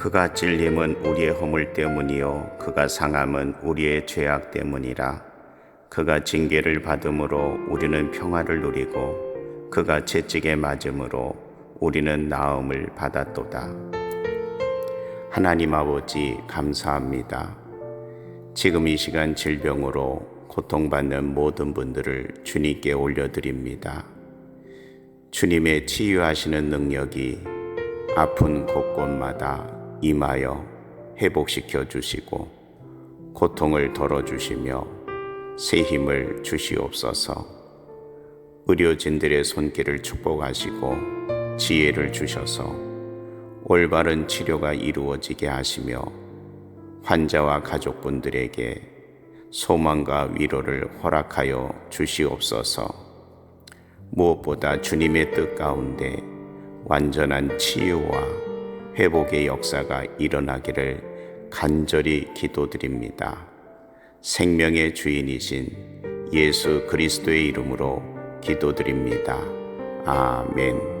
그가 찔림은 우리의 허물 때문이요 그가 상함은 우리의 죄악 때문이라. 그가 징계를 받음으로 우리는 평화를 누리고 그가 채찍에 맞음으로 우리는 나음을 받았도다. 하나님 아버지 감사합니다. 지금 이 시간 질병으로 고통받는 모든 분들을 주님께 올려드립니다. 주님의 치유하시는 능력이 아픈 곳곳마다 임하여 회복시켜 주시고 고통을 덜어 주시며 새 힘을 주시옵소서. 의료진들의 손길을 축복하시고 지혜를 주셔서 올바른 치료가 이루어지게 하시며 환자와 가족분들에게 소망과 위로를 허락하여 주시옵소서. 무엇보다 주님의 뜻 가운데 완전한 치유와 회복의 역사가 일어나기를 간절히 기도드립니다. 생명의 주인이신 예수 그리스도의 이름으로 기도드립니다. 아멘.